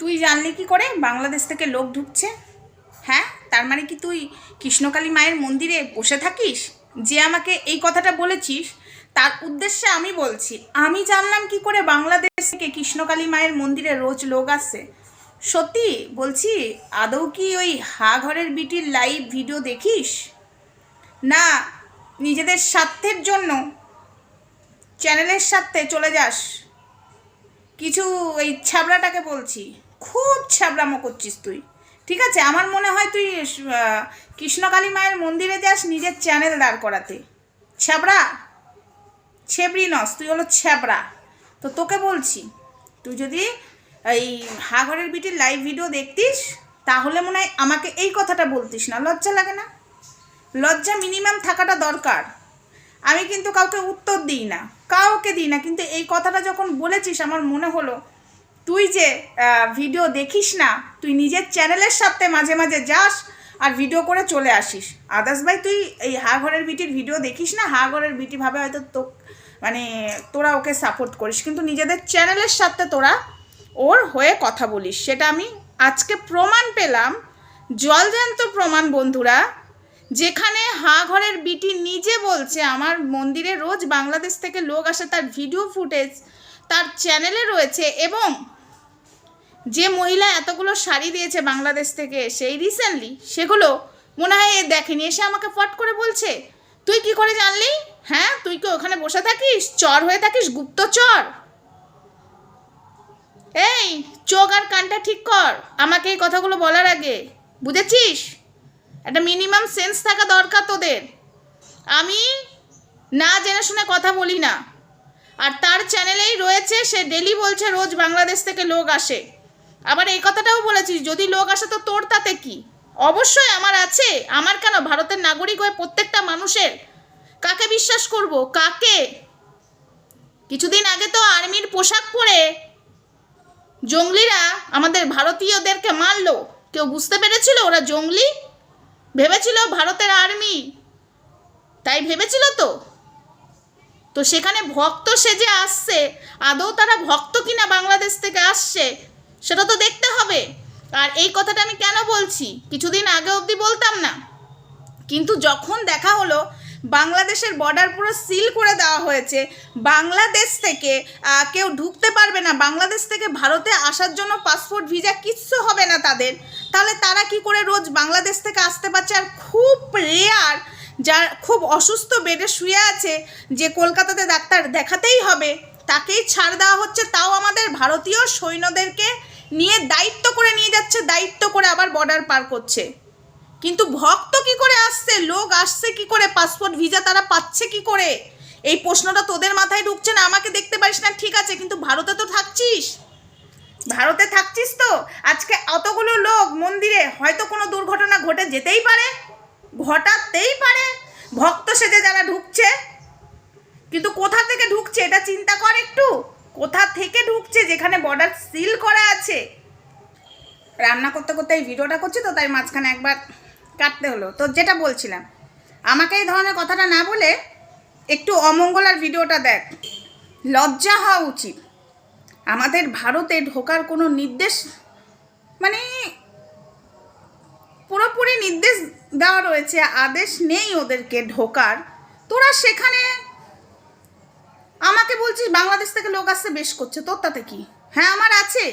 তুই জানলি কি করে? বাংলাদেশ থেকে লোক ঢুকছে। হ্যাঁ? তার মানে কি তুই কৃষ্ণকালী মায়ের মন্দিরে বসে থাকিস? যে আমাকে এই কথাটা বলেছিস, তার উদ্দেশ্যে আমি বলছি, আমি জানলাম কি করে বাংলাদেশ থেকে কৃষ্ণকালী মায়ের মন্দিরে রোজ লোক আসছে সত্যি বলছি, আদৌ কি ওই হা ঘরের বিটির লাইভ ভিডিও দেখিস? না, নিজেদের স্বার্থের জন্য চ্যানেলের স্বার্থে চলে যাস। কিছু এই ছাবড়াটাকে বলছি। খুব ছ্যাবড়ামো করছিস তুই। ঠিক আছে? আমার মনে হয় তুই কৃষ্ণকালী মায়ের মন্দিরে যাস, নিজের চ্যানেল দাঁড় করাতে। ছ্যাবড়া? ছেবড়ি নস, তুই হলো ছ্যাবড়া। তো তোকে বলছি, তুই যদি এই হাঘরের বিটির লাইভ ভিডিও দেখতিস, তাহলে মনে হয় আমাকে এই কথাটা বলতিস না। লজ্জা লাগে না? লজ্জা মিনিমাম থাকাটা দরকার। আমি কিন্তু কাউকে উত্তর দিই না, কাউকে দিই না, কিন্তু এই কথাটা যখন বলেছিস, আমার মনে হলো তুই যে ভিডিও দেখিস না, তুই নিজের চ্যানেলের সাথে মাঝে মাঝে যাস আর ভিডিও করে চলে আসিস। আদার্স ভাই, তুই এই হা ঘরের বিটির ভিডিও দেখিস না? হা ঘরের বিটি ভাবে হয়তো তো মানে তোরা ওকে সাপোর্ট করিস, কিন্তু নিজেদের চ্যানেলের সাথে তোরা ওর হয়ে কথা বলিস। সেটা আমি আজকে প্রমাণ পেলাম জলজান্ত প্রমাণ বন্ধুরা, যেখানে হা ঘরের বিটি নিজে বলছে, আমার মন্দিরে রোজ বাংলাদেশ থেকে লোক আসে, তার ভিডিও ফুটেজ তার চ্যানেলে রয়েছে এবং যে মহিলা এতগুলো শাড়ি দিয়েছে বাংলাদেশ থেকে, সেই রিসেন্টলি সেগুলো মনে হয় এ দেখেনি, এসে আমাকে ফট করে বলছে, তুই কি করে জানলি? হ্যাঁ তুই কি ওখানে বসে থাকিস? চর হয়ে থাকিস, গুপ্ত চর। এই, চোখ আর কানটা ঠিক কর, আমাকে এই কথাগুলো বলার আগে, বুঝেছিস? একটা মিনিমাম সেন্স থাকা দরকার তোদের। আমি না জেনে শুনে কথা বলি না। আর তার চ্যানেলেই রয়েছে, সে ডেলি বলছে, রোজ বাংলাদেশ থেকে লোক আসে। আবার এই কথাটাও বলেছিস, যদি লোক আসে তো তোর তাতে কি? অবশ্যই আমার আছে। আমার কেন? ভারতের নাগরিক হয়ে প্রত্যেকটা মানুষের কাকে বিশ্বাস করব? কাকে? কিছুদিন আগে তো আর্মির পোশাক পরে জঙ্গলিরা আমাদের ভারতীয়দেরকে মারলো। কেউ বুঝতে পেরেছিল ওরা জঙ্গলি? ভেবেছিল ভারতের আর্মি? তাই ভেবেছিল তো? তো সেখানে ভক্ত সেজে আসছে। আদৌ তারা ভক্ত কিনা বাংলাদেশ থেকে আসছে? সেটা তো দেখতে হবে। আর এই কথাটা আমি কেন বলছি? কিছুদিন আগে অবধি বলতাম না। কিন্তু যখন দেখা হলো, বাংলাদেশের বর্ডার পুরো সিল করে দেওয়া হয়েছে। বাংলাদেশ থেকে কেউ ঢুকতে পারবে না। বাংলাদেশ থেকে ভারতে আসার জন্য পাসপোর্ট ভিসা কিচ্ছু হবে না তাদের। তাহলে তারা কি করে রোজ বাংলাদেশ থেকে আসতে পারছে? আর খুব রেয়ার যার খুব অসুস্থ বেডে শুয়ে আছে, যে কলকাতাতে ডাক্তার দেখাতেই হবে, তাকেই ছাড় দেওয়া হচ্ছে। তাও আমাদের ভারতীয় সৈন্যদেরকে নিয়ে দায়িত্ব করে নিয়ে যাচ্ছে, দায়িত্ব করে আবার বর্ডার পার করছে। কিন্তু ভক্ত কি করে আসছে? লোক আসছে কি করে? পাসপোর্ট ভিসা তারা পাচ্ছে কি করে? এই প্রশ্নটা তোদের মাথায় ঢুকছে না? আমাকে দেখতে পারিস না? ঠিক আছে, কিন্তু ভারতে তো থাকছিস। ভারতে থাকছিস তো? আজকে অতগুলো লোক মন্দিরে, হয়তো কোনো দুর্ঘটনা ঘটে যেতেই পারে, ঘটাতেই পারে। ভক্ত সেজে যারা ঢুকছে, কিন্তু কোথা থেকে ঢুকছে? এটা চিন্তা কর একটু। কোথা থেকে ঢুকছে? যেখানে বর্ডার সিল করা আছে? রান্না করতে করতে এই ভিডিওটা করছি তো, তাই মাঝখানে একবার কাটতে হলো। তো যেটা বলছিলাম, আমাকে এই ধরনের কথাটা না বলে একটু অমঙ্গল আর ভিডিওটা দেখ। লজ্জা হওয়া উচিত। আমাদের ভারতে ঢোকার কোনো নির্দেশ মানে পুরোপুরি নির্দেশ দেওয়া রয়েছে, আদেশ নেই ওদেরকে ঢোকার। তোরা সেখানে আমাকে বলছিস বাংলাদেশ থেকে লোক আসতে বেশ করছে। তোর তাতে কি? হ্যাঁ আমার আছে।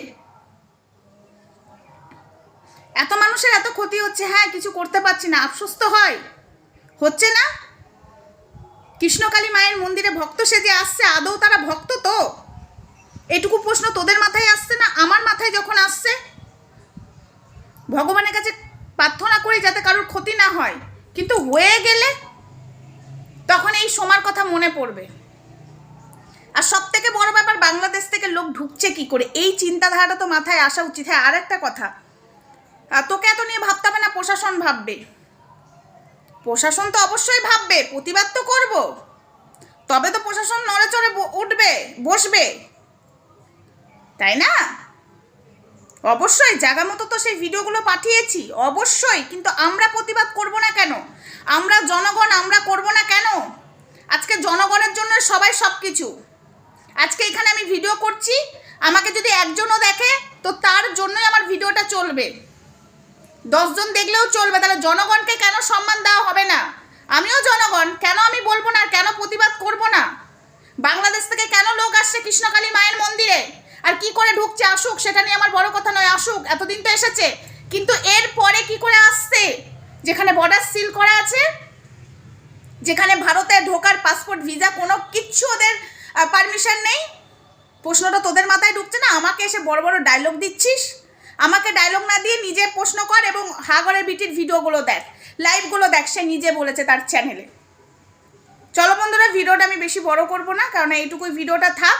এত মানুষের এত ক্ষতি হচ্ছে হ্যাঁ কিছু করতে পারছি না। আফসোস তো হয়। হচ্ছে না? কৃষ্ণকালী মায়ের মন্দিরে ভক্ত সেজে আসছে, আদৌ তারা ভক্ত তো? এটুকু প্রশ্ন তোদের মাথায় আসছে না? আমার মাথায় যখন আসছে, ভগবানের কাছে প্রার্থনা করি যাতে কারোর ক্ষতি না হয়। কিন্তু হয়ে গেলে তখন এই সময়ের কথা মনে পড়বে। আর সব থেকে বড় ব্যাপার, বাংলাদেশ থেকে লোক ঢুকছে কি করে? এই চিন্তাধারাটা তো মাথায় আসা উচিত। হ্যাঁ আর একটা কথা তোকে এত নিয়ে ভাবতে হবে না, প্রশাসন ভাববে। প্রশাসন তো অবশ্যই ভাববে, প্রতিবাদ তো করব। তবে তো প্রশাসন নড়ে চড়ে উঠবে, বসবে। তাই না? অবশ্যই, জায়গা মতো তো সেই ভিডিওগুলো পাঠিয়েছি, অবশ্যই। কিন্তু আমরা প্রতিবাদ করব না কেন? আমরা জনগণ, আমরা করব না কেন? আজকে জনগণের জন্য সবাই সব কিছু আজকে এখানে আমি ভিডিও করছি। আমাকে যদি একজনও দেখে, তো তার জন্যই আমার ভিডিওটা চলবে। দশজন দেখলেও চলবে, তাহলে জনগণকে কেন সম্মান দেওয়া হবে না? আমিও জনগণ, কেন আমি বলব না? কেন প্রতিবাদ করব না? বাংলাদেশ থেকে কেন লোক আসছে কৃষ্ণকালী মায়ের মন্দিরে? আর কি করে ঢুকছে আসুক? সেটা নিয়ে আমার বড় কথা নয়, আসুক। এতদিন তো এসেছে। কিন্তু এর পরে কি করে আসছে? যেখানে বর্ডার সিল করা আছে, যেখানে ভারতে ঢোকার পাসপোর্ট ভিসা কোনো কিচ্ছু ওদের পারমিশন নেই? প্রশ্নটা তোদের মাথায় ঢুকছে না? আমাকে এসে বড় বড় ডায়লগ দিচ্ছিস? আমাকে ডায়লগ না দিয়ে নিজে প্রশ্ন কর এবং হাগরের বিটির ভিডিওগুলো দেখ। লাইভগুলো দেখ, সে নিজে বলেছে তার চ্যানেলে চলো বন্ধুরা ভিডিওটা আমি বেশি বড় করব না, কারণ এইটুকুই ভিডিওটা থাক।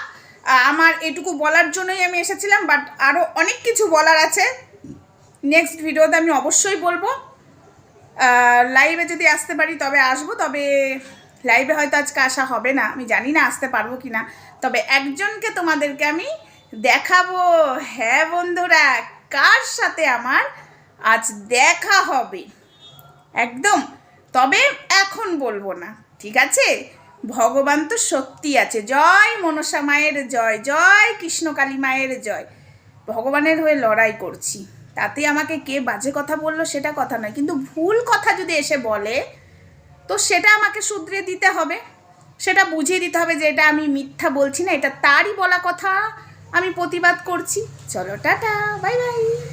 আমার এটুকু বলার জন্যই আমি এসেছিলাম বাট আরও অনেক কিছু বলার আছে। নেক্সট ভিডিওতে আমি অবশ্যই বলব। লাইভে যদি আসতে পারি তবে আসব, তবে লাইভে হয়তো আজকে আসা হবে না, আমি জানি না আসতে পারব কি না তবে একজনকে তোমাদেরকে আমি দেখাবো। হ্যাঁ বন্ধুরা, কার সাথে আমার আজ দেখা হবে? একদম। তবে এখন বলব না, ঠিক আছে? ভগবান তো সত্যি আছে। জয় মনসা মায়ের জয় জয় কৃষ্ণকালী মায়ের জয়। ভগবানের হয়ে লড়াই করছি। তাতে আমাকে কে বাজে কথা বলল সেটা কথা নয়, কিন্তু ভুল কথা যদি এসে বলে তো সেটা আমাকে শুধরে দিতে হবে। সেটা বুঝিয়ে দিতে হবে যে এটা আমি মিথ্যা বলছি না, এটা তারই বলা কথা। আমি প্রতিবাদ করছি। চলো, টাটা, বাই বাই।